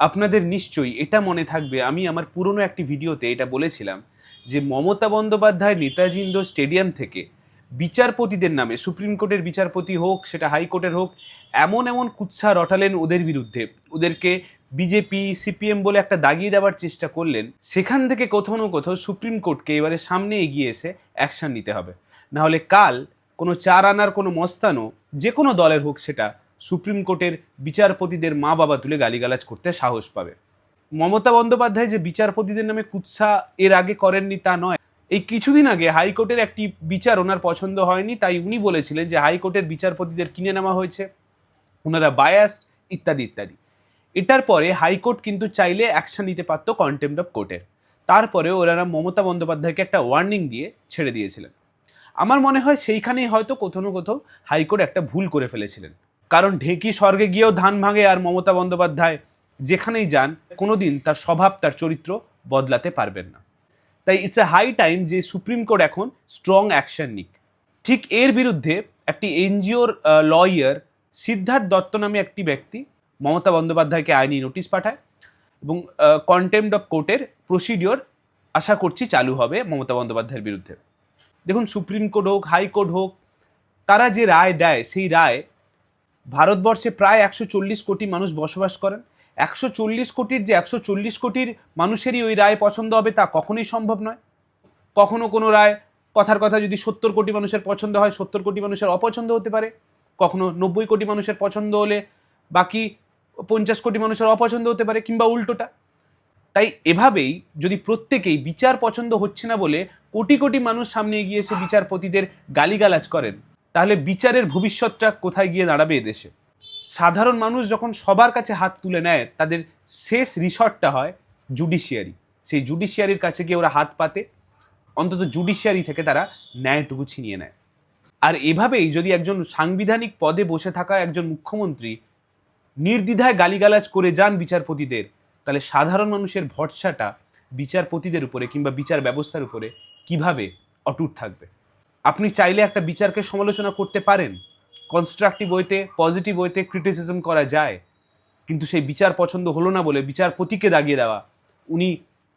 আপনাদের নিশ্চয়ই এটা মনে থাকবে। আমি আমার পুরনো একটি ভিডিওতে এটা বলেছিলাম যে মমতা বন্দ্যোপাধ্যায়, নেতাজি স্টেডিয়াম থেকে বিচারপতিদের নামে, সুপ্রিম কোর্টের বিচারপতি হোক, সেটা হাইকোর্টের হোক, এমন এমন কুৎসা রটালেন ওদের বিরুদ্ধে। ওদেরকে বিজেপি, সিপিএম বলে একটা দাগিয়ে দেওয়ার চেষ্টা করলেন। সেখান থেকে কোথাও না কোথাও সুপ্রিম কোর্টকে এবারে সামনে এগিয়ে এসে অ্যাকশন নিতে হবে। নাহলে কাল কোনো চার আনার কোনো মস্তানও যে কোনো দলের হোক সেটা সুপ্রিম কোর্টের বিচারপতিদের মা বাবা তুলে গালিগালাজ করতে সাহস পাবে। মমতা বন্দ্যোপাধ্যায় যে বিচারপতিদের নামে কুৎসা এর আগে করেননি তা নয়। এই কিছুদিন আগে হাইকোর্টের একটি বিচার ওনার পছন্দ হয়নি, তাই উনি বলেছিলেন যে হাইকোর্টের বিচারপতিদের কিনে নেওয়া হয়েছে। ওনারা বায়াসড ইত্যাদি ইত্যাদি। এটার পরে হাইকোর্ট কিন্তু চাইলে অ্যাকশন নিতে পারতো কন্টেম্প অফ কোর্টের তারপরে ওনারা মমতা বন্দ্যোপাধ্যায়কে একটা ওয়ার্নিং দিয়ে ছেড়ে দিয়েছিলেন। আমার মনে হয় সেইখানেই হয়তো কোথাও না কোথাও হাইকোর্ট একটা ভুল করে ফেলেছিলেন। কারণ ঢেঁকি স্বর্গে গিয়েও ধান ভাঙে আর মমতা বন্দ্যোপাধ্যায় যেখানেই যান, কোনোদিন তার স্বভাব, তার চরিত্র বদলাতে পারবেন না। তাই ইটস এ হাই টাইম যে সুপ্রিম কোর্ট এখন স্ট্রং অ্যাকশন নিক। ঠিক এর বিরুদ্ধে একটি এনজিওর লয়ার সিদ্ধার্থ দত্ত নামে একটি ব্যক্তি মমতা বন্দ্যোপাধ্যায়কে আইনি নোটিশ পাঠায় এবং কন্টেম্প অফ কোর্টের প্রসিডিওর আশা করছি চালু হবে মমতা বন্দ্যোপাধ্যায়ের বিরুদ্ধে। দেখুন, সুপ্রিম কোর্ট হোক হাইকোর্ট হোক, তারা যে রায় দেয়, সেই রায় ভারতবর্ষে প্রায় একশো চল্লিশ কোটি মানুষ বসবাস করেন। একশো চল্লিশ কোটির যে একশো চল্লিশ কোটির মানুষেরই ওই রায় পছন্দ হবে তা কখনোই সম্ভব নয়। কখনো কোনো রায়, কথার কথা যদি সত্তর কোটি মানুষের পছন্দ হয়, সত্তর কোটি মানুষের অপছন্দ হতে পারে। কখনো নব্বই কোটি মানুষের পছন্দ হলে বাকি পঞ্চাশ কোটি মানুষের অপছন্দ হতে পারে কিংবা উল্টোটা। তাই এভাবেই যদি প্রত্যেকেই বিচার পছন্দ হচ্ছে না বলে কোটি কোটি মানুষ সামনে এগিয়ে এসে বিচারপতিদের গালিগালাজ করেন তাহলে বিচারের ভবিষ্যৎটা কোথায় গিয়ে দাঁড়াবে এদেশে? সাধারণ মানুষ যখন সবার কাছে হাত তুলে নেয়, তাদের শেষ রিসর্টটা হয় জুডিশিয়ারি। সেই জুডিশিয়ারির কাছে গিয়ে ওরা হাত পাতে, অন্তত জুডিশিয়ারি থেকে তারা ন্যায়টুকু ছিনিয়ে নেয়। আর এভাবেই যদি একজন সাংবিধানিক পদে বসে থাকা একজন মুখ্যমন্ত্রী নির্দ্বিধায় গালিগালাজ করে যান বিচারপতিদের, তাহলে সাধারণ মানুষের ভরসাটা বিচারপতিদের উপরে কিংবা বিচার ব্যবস্থার উপরে কীভাবে অটুট থাকবে? আপনি চাইলে একটা বিচারকে সমালোচনা করতে পারেন। কনস্ট্রাকটিভ ওয়েতে পজিটিভ ওয়েতে ক্রিটিসিজম করা যায়। কিন্তু সেই বিচার পছন্দ হলো না বলে বিচারপতিকে দাগিয়ে দেওয়া। উনি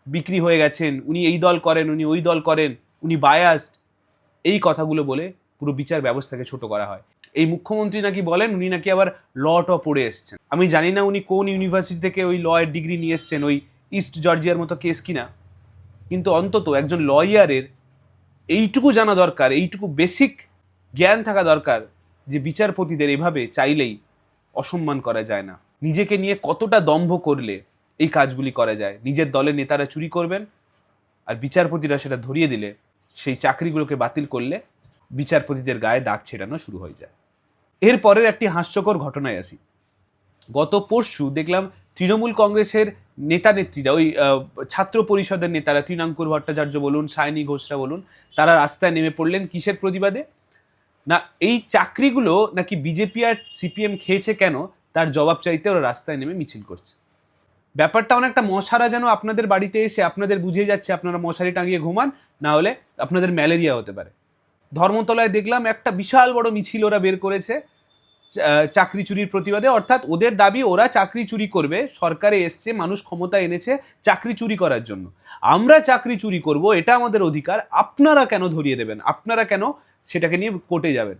বিক্রি হয়ে গেছেন, উনি এই দল করেন, উনি ওই দল করেন, উনি বায়াসড এই কথাগুলো বলে পুরো বিচার ব্যবস্থাকে ছোট করা হয়। এই মুখ্যমন্ত্রী নাকি বলেন, উনি নাকি আবার ল ট পড়ে এসছেন। আমি জানি না উনি কোন ইউনিভার্সিটি থেকে ওই লয়ের ডিগ্রি নিয়ে এসছেন, ওই ইস্ট জর্জিয়ার মতো কেস কিনা। কিন্তু অন্তত একজন লয়ারের এইটুকু জানা দরকার, এইটুকু বেসিক জ্ঞান থাকা দরকার যে বিচারপতিদের এভাবে চাইলেই অসম্মান করা যায় না। নিজেকে নিয়ে কতটা দম্ভ করলে এই কাজগুলি করা যায়? নিজের দলের নেতারা চুরি করবেন আর বিচারপতিরা সেটা ধরিয়ে দিলে সেই চাকরিগুলোকে বাতিল করলে বিচারপতিদের গায়ে দাগ ছেড়ানো শুরু হয়ে যায়। এর পরের একটি হাস্যকর ঘটনায় আসি। গত পরশু দেখলাম তৃণমূল কংগ্রেসের নেতা নেত্রীরা ওই ছাত্র পরিষদের নেতারা তৃণাঙ্কুর ভট্টাচার্য বলুন, সায়নী ঘোষরা বলুন, তারা রাস্তায় নেমে পড়লেন কিসের প্রতিবাদে? না, এই চাকরিগুলো নাকি বিজেপি আর সিপিএম খেয়েছে কেন? তার জবাব চাইতে ওরা রাস্তায় নেমে মিছিল করছে। ব্যাপারটা অনেকটা মশারা যেন আপনাদের বাড়িতে এসে আপনাদের বুঝিয়ে যাচ্ছে, আপনারা মশারি টাঙিয়ে ঘুমান, না হলে আপনাদের ম্যালেরিয়া হতে পারে। ধর্মতলায় দেখলাম একটা বিশাল বড় মিছিল ওরা বের করেছে চাকরি চুরির প্রতিবাদে, অর্থাৎ ওদের দাবি ওরা চাকরি চুরি করবে, সরকারে এসছে, মানুষ ক্ষমতা এনেছে চাকরি চুরি করার জন্য। আমরা চাকরি চুরি করব, এটা আমাদের অধিকার, আপনারা কেন ধরিয়ে দেবেন? আপনারা কেন সেটাকে নিয়ে কোর্টে যাবেন?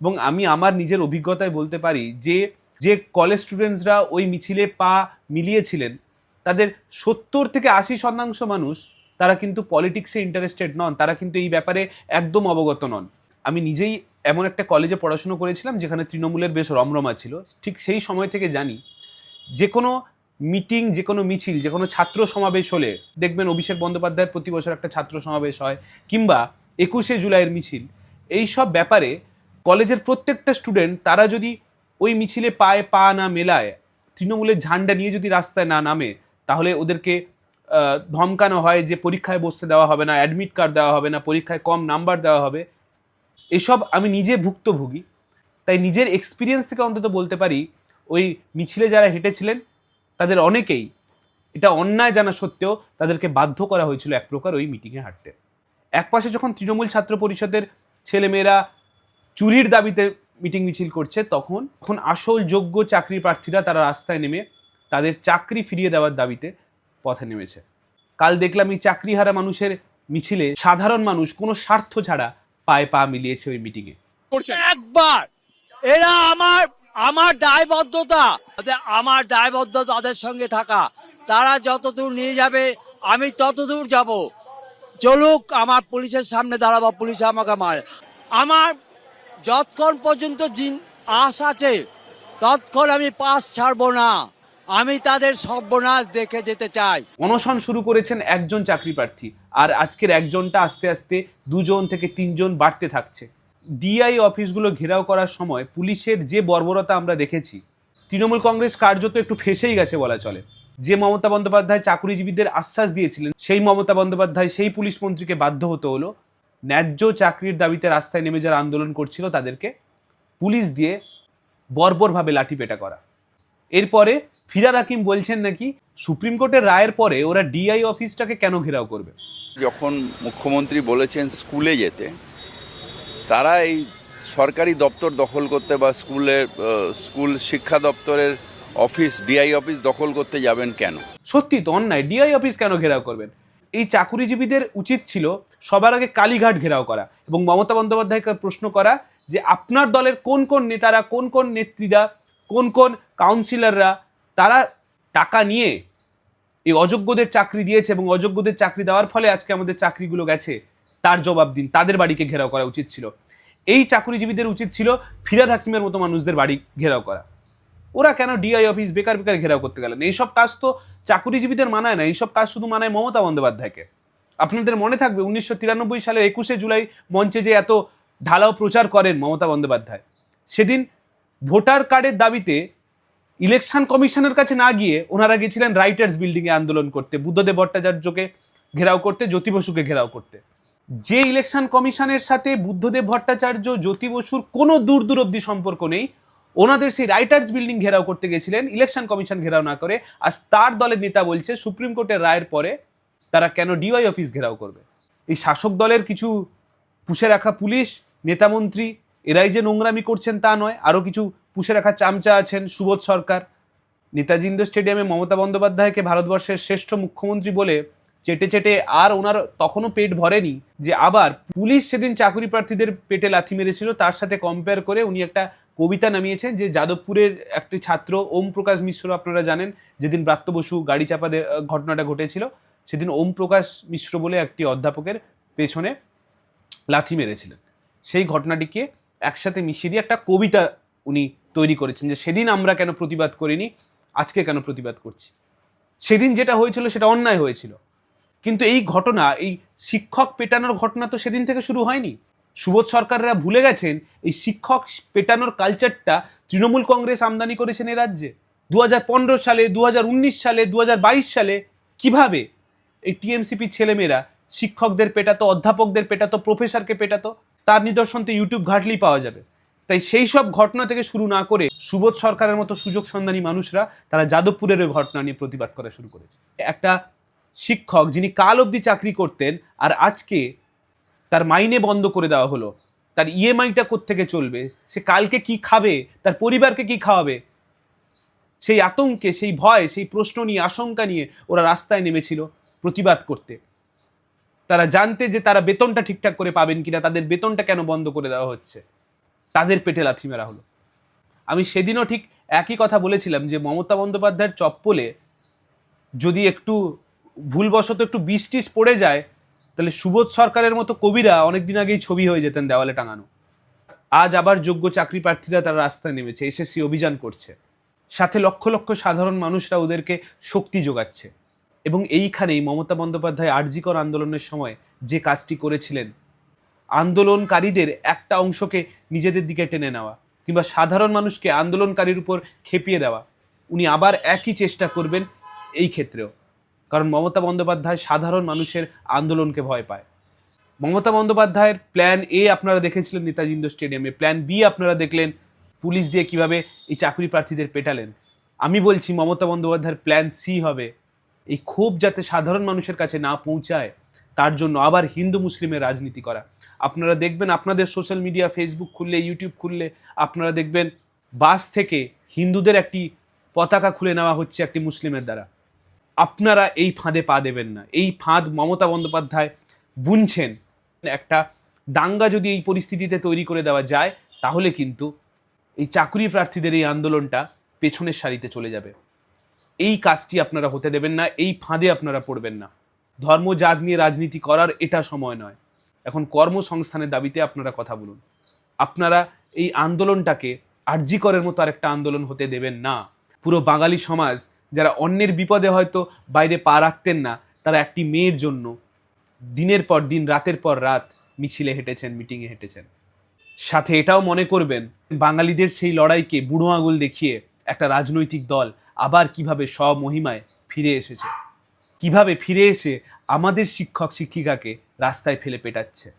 এবং আমি আমার নিজের অভিজ্ঞতায় বলতে পারি যে যে কলেজ স্টুডেন্টসরা ওই মিছিলে পা মিলিয়েছিলেন, তাদের সত্তর থেকে আশি শতাংশ মানুষ, তারা কিন্তু পলিটিক্সে ইন্টারেস্টেড নন, তারা কিন্তু এই ব্যাপারে একদম অবগত নন। আমি নিজেই এমন একটা কলেজে পড়াশুনো করেছিলাম যেখানে তৃণমূলের বেশ রমরমা ছিল। ঠিক সেই সময় থেকে জানি, যে কোনো মিটিং যে কোনো মিছিল, যে কোনো ছাত্র সমাবেশ হলে দেখবেন অভিষেক বন্দ্যোপাধ্যায়ের প্রতি বছর একটা ছাত্র সমাবেশ হয়, কিংবা একুশে জুলাইয়ের মিছিল। এই সব ব্যাপারে কলেজের প্রত্যেকটা স্টুডেন্ট তারা যদি ওই মিছিলে পায়ে পা না মেলায়, তৃণমূলের ঝান্ডা নিয়ে যদি রাস্তায় না নামে, তাহলে ওদেরকে ধমকানো হয় যে পরীক্ষায় বসতে দেওয়া হবে না অ্যাডমিট কার্ড দেওয়া হবে না, পরীক্ষায় কম নাম্বার দেওয়া হবে। এসব আমি নিজে ভুক্তভোগী, তাই নিজের এক্সপিরিয়েন্স থেকে অন্তত বলতে পারি, ওই মিছিলে যারা হেঁটেছিলেন, তাদের অনেকেই এটা অন্যায় জানা সত্ত্বেও তাদেরকে বাধ্য করা হয়েছিল এক প্রকার ওই মিটিংয়ে হাঁটতে। একপাশে যখন তৃণমূল ছাত্র পরিষদের ছেলেমেয়েরা চুরির দাবিতে মিটিং মিছিল করছে, তখন তখন আসল যোগ্য চাকরি প্রার্থীরা তারা রাস্তায় নেমে তাদের চাকরি ফিরিয়ে দেওয়ার দাবিতে পথে নেমেছে। কাল দেখলাম এই চাকরিহারা মানুষের মিছিলে সাধারণ মানুষ, কোনো স্বার্থ ছাড়া পায়ে পা মিলিয়েছে ওই মিটিংয়ে একবার! এরা আমার আমার দায়বদ্ধতা আমার দায়বদ্ধতা তাদের সঙ্গে থাকা। তারা যতদূর নিয়ে যাবে আমি ততদূর যাব। চলুক আমার পুলিশের সামনে দাঁড়াবো পুলিশ আমাকে মারে। আমার যতক্ষণ পর্যন্ত জিন আশ আছে ততক্ষণ আমি পাস ছাড়বো না। আমি তাদের সর্বনাশ দেখে যেতে চাই। অনশন শুরু করেছেন একজন চাকরি প্রার্থী, আর আজকের একজনটা আস্তে আস্তে দুজন থেকে তিনজন বাড়তে থাকছে। ডিআই অফিসগুলো ঘেরাও করার সময় পুলিশের যে বর্বরতা আমরা দেখেছি, তৃণমূল কংগ্রেস কার্যত একটু ফেসেই গেছে বলা চলে। যে মমতা বন্দ্যোপাধ্যায় চাকরিজীবীদের আশ্বাস দিয়েছিলেন, সেই মমতা বন্দ্যোপাধ্যায় সেই পুলিশ মন্ত্রীকে বাধ্য হতে হলো, ন্যায্য চাকরির দাবিতে রাস্তায় নেমে যারা আন্দোলন করছিল তাদেরকে পুলিশ দিয়ে বর্বরভাবে লাঠি পেটা করা। এরপরে ফিরাদ হাকিম বলছেন নাকি সুপ্রিম কোর্টের রায়ের পরে ওরা ডিআই অফিসটাকে কেন ঘেরাও করবে? যখন মুখ্যমন্ত্রী বলেছেন স্কুলে যেতে তারা এই সরকারি দপ্তর দখল করতে বা স্কুলের স্কুল শিক্ষা দপ্তরের অফিস ডিআই অফিস দখল করতে যাবেন কেন? সত্যি তো অন্যায় ডিআই অফিস কেন ঘেরাও করবেন এই চাকুরিজীবীদের উচিত ছিল সবার আগে কালীঘাট ঘেরাও করা এবং মমতা বন্দ্যোপাধ্যায়কে প্রশ্ন করা যে আপনার দলের কোন কোন নেতারা কোন কোন নেত্রীরা কোন কোন কাউন্সিলররা তারা টাকা নিয়ে এই অযোগ্যদের চাকরি দিয়েছে এবং অযোগ্যদের চাকরি দেওয়ার ফলে আজকে আমাদের চাকরিগুলো গেছে। তার জবাব দিন। তাদের বাড়িকে ঘেরাও করা উচিত ছিল। এই চাকরিজীবীদের উচিত ছিল ফিরাদ হাকিমের মতো মানুষদের বাড়ি ঘেরাও করা। ওরা কেন ডিআই অফিস বেকার বেকার ঘেরাও করতে গেলেন? এইসব কাজ তো চাকুরিজীবীদের মানায় না। এইসব কাজ শুধু মানায় মমতা বন্দ্যোপাধ্যায়কে। আপনাদের মনে থাকবে উনিশশো তিরানব্বই সালের একুশে জুলাই মঞ্চে যে এত ঢালাও প্রচার করেন মমতা বন্দ্যোপাধ্যায়। সেদিন ভোটার কার্ডের দাবিতে ইলেকশন কমিশনের কাছে না গিয়ে ওনারা গেছিলেন রাইটার্স বিল্ডিংয়ে আন্দোলন করতে, বুদ্ধদেব ভট্টাচার্যকে ঘেরাও করতে, জ্যোতি বসুকে ঘেরাও করতে। যে ইলেকশন কমিশনের সাথে বুদ্ধদেব ভট্টাচার্য, জ্যোতি বসুর কোনো দূর দূর অব্দি সম্পর্ক নেই, ওনাদের সেই রাইটার্স বিল্ডিং ঘেরাও করতে গেছিলেন, ইলেকশন কমিশন ঘেরাও না করে, আর তার দলের নেতা বলছে, সুপ্রিম কোর্টের রায়ের পরে তারা কেন ডিওয়াই অফিস ঘেরাও করবে? এই শাসক দলের কিছু পুষে রাখা পুলিশ, নেতামন্ত্রী, এরাই যে নোংরামি করছেন তা নয়, আরও কিছু পুষে রাখা চামচা আছেন সুবোধ সরকার। নেতাজি ইন্ডোর স্টেডিয়ামে মমতা বন্দ্যোপাধ্যায়কে ভারতবর্ষের শ্রেষ্ঠ মুখ্যমন্ত্রী বলে চেটে চেটে আর ওনার তখনও পেট ভরেনি যে আবার পুলিশ সেদিন চাকরি প্রার্থীদের পেটে লাথি মেরেছিল, তার সাথে কম্পেয়ার করে উনি একটা কবিতা নামিয়েছেন যে যাদবপুরের একটি ছাত্র, ওম প্রকাশ মিশ্র আপনারা জানেন, যেদিন ব্রাত্য বসু গাড়ি চাপা ঘটনাটা ঘটেছিল, সেদিন ওম প্রকাশ মিশ্র বলে একটি অধ্যাপকের পেছনে লাথি মেরেছিলেন। সেই ঘটনাটিকে একসাথে মিশিয়ে দিয়ে একটা কবিতা উনি তৈরি করেছেন যে সেদিন আমরা কেন প্রতিবাদ করিনি, আজকে কেন প্রতিবাদ করছি। সেদিন যেটা হয়েছিল সেটা অন্যায় হয়েছিল। কিন্তু এই ঘটনা, এই শিক্ষক পেটানোর ঘটনা তো সেদিন থেকে শুরু হয়নি। সুবোধ সরকাররা ভুলে গেছেন, এই শিক্ষক পেটানোর কালচারটা তৃণমূল কংগ্রেস আমদানি করেছেন এ রাজ্যে। দু হাজার পনেরো সালে দু হাজার উনিশ সালে দু হাজার বাইশ সালে কীভাবে এই টিএমসিপি ছেলেমেয়েরা, শিক্ষকদের পেটাতো, অধ্যাপকদের পেটাতো, প্রফেসরকে পেটাতো, তার নিদর্শন তো ইউটিউব ঘাটলেই পাওয়া যাবে। তাই সেই সব ঘটনা থেকে শুরু না করে সুবোধ সরকারের মতো সুযোগ সন্ধানী মানুষরা তারা যাদবপুরের ওই ঘটনা নিয়ে প্রতিবাদ করা শুরু করেছে। একটা শিক্ষক যিনি কাল অবধি চাকরি করতেন আর আজকে তার মাইনে বন্ধ করে দেওয়া হলো, তার ইএমআইটা থেকে চলবে, সে কালকে কি খাবে, তার পরিবারকে কি খাওয়াবে, সেই আতঙ্কে, সেই ভয়, সেই প্রশ্ন নিয়ে, আশঙ্কা নিয়ে ওরা রাস্তায় নেমেছিল প্রতিবাদ করতে। তারা জানতে যে তারা বেতনটা ঠিকঠাক করে পাবেন কিনা, তাদের বেতনটা কেন বন্ধ করে দেওয়া হচ্ছে। তাদের পেটে লাথি মেরা হলো। আমি সেদিনও ঠিক একই কথা বলেছিলাম যে মমতা বন্দ্যোপাধ্যায়ের চপ্পলে যদি একটু ভুলবশত একটু বিষ টিস পড়ে যায়, তাহলে সুবোধ সরকারের মতো কবিরা অনেকদিন আগেই ছবি হয়ে যেতেন দেওয়ালে টাঙানো। আজ আবার যোগ্য চাকরি প্রার্থীরা তারা রাস্তায় নেমেছে, এসএসসি অভিযান করছে। সাথে লক্ষ লক্ষ সাধারণ মানুষরা ওদেরকে শক্তি যোগাচ্ছে। এবং এইখানেই মমতা বন্দ্যোপাধ্যায় আরজিকর আন্দোলনের সময় যে কাজটি করেছিলেন আন্দোলনকারীদের একটা অংশকে নিজেদের দিকে টেনে নেওয়া কিংবা সাধারণ মানুষকে আন্দোলনকারীর উপর খেপিয়ে দেওয়া। উনি আবার একই চেষ্টা করবেন এই ক্ষেত্রেও। কারণ মমতা বন্দ্যোপাধ্যায় সাধারণ মানুষের আন্দোলনকে ভয় পায়। মমতা বন্দ্যোপাধ্যায়ের প্ল্যান এ আপনারা দেখেছিলেন নেতাজি ইন্ডোর স্টেডিয়ামে। প্ল্যান বি আপনারা দেখলেন পুলিশ দিয়ে কীভাবে এই চাকরি প্রার্থীদের পেটালেন। আমি বলছি মমতা বন্দ্যোপাধ্যায়ের প্ল্যান সি হবে। এই ক্ষোভ যাতে সাধারণ মানুষের কাছে না পৌঁছায়, তার জন্য আবার হিন্দু মুসলিমের রাজনীতি করা। আপনারা দেখবেন আপনাদের সোশ্যাল মিডিয়া ফেসবুক খুললে ইউটিউব খুললে, আপনারা দেখবেন বাস থেকে হিন্দুদের একটি পতাকা খুলে নেওয়া হচ্ছে একটি মুসলিমের দ্বারা। আপনারা এই ফাঁদে পা দেবেন না। এই ফাঁদ মমতা বন্দ্যোপাধ্যায় বুনছেন। একটা দাঙ্গা যদি এই পরিস্থিতিতে তৈরি করে দেওয়া যায়, তাহলে কিন্তু এই চাকরি প্রার্থীদের এই আন্দোলনটা পেছনের সারিতে চলে যাবে। এই কাজটি আপনারা হতে দেবেন না, এই ফাঁদে আপনারা পড়বেন না। ধর্ম জাত নিয়ে রাজনীতি করার এটা সময় নয়। এখন কর্মসংস্থানের দাবিতে আপনারা কথা বলুন। আপনারা এই আন্দোলনটাকে আর্যিকরের মতো আরেকটা আন্দোলন হতে দেবেন না। পুরো বাঙালি সমাজ, যারা অন্যের বিপদে হয়তো বাইরে পা রাখতেন না, তারা একটি মেয়ের জন্য দিনের পর দিন, রাতের পর রাত মিছিলে হেঁটেছেন, মিটিংয়ে হেঁটেছেন। সাথে এটাও মনে করবেন, বাঙালিদের সেই লড়াইকে বুড়ো আঙুল দেখিয়ে একটা রাজনৈতিক দল আবার কীভাবে স্বমহিমায় ফিরে এসেছে। কীভাবে ফিরে এসে আমাদের শিক্ষক শিক্ষিকাকে রাস্তায় ফেলে পেটাচ্ছে?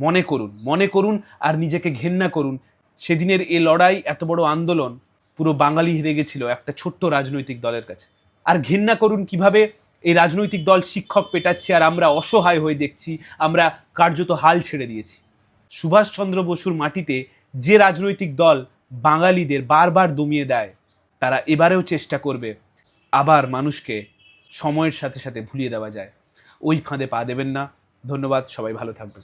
মনে করুন মনে করুন আর নিজেকে ঘেন্না করুন। সেদিনের এ লড়াই, এত বড় আন্দোলন, পুরো বাঙালি হেরে গেছিল একটা ছোট্ট রাজনৈতিক দলের কাছে। আর ঘেন্না করুন কীভাবে এই রাজনৈতিক দল শিক্ষক পেটাচ্ছে আর আমরা অসহায় হয়ে দেখছি, আমরা কার্যত হাল ছেড়ে দিয়েছি। সুভাষচন্দ্র বসুর মাটিতে যে রাজনৈতিক দল বাঙালিদের বারবার দমিয়ে দেয়, তারা এবারেও চেষ্টা করবে আবার মানুষকে সময়ের সাথে সাথে ভুলিয়ে দেওয়া যায়। ওই ফাঁদে পা দেবেন না। ধন্যবাদ, সবাই ভালো থাকবেন।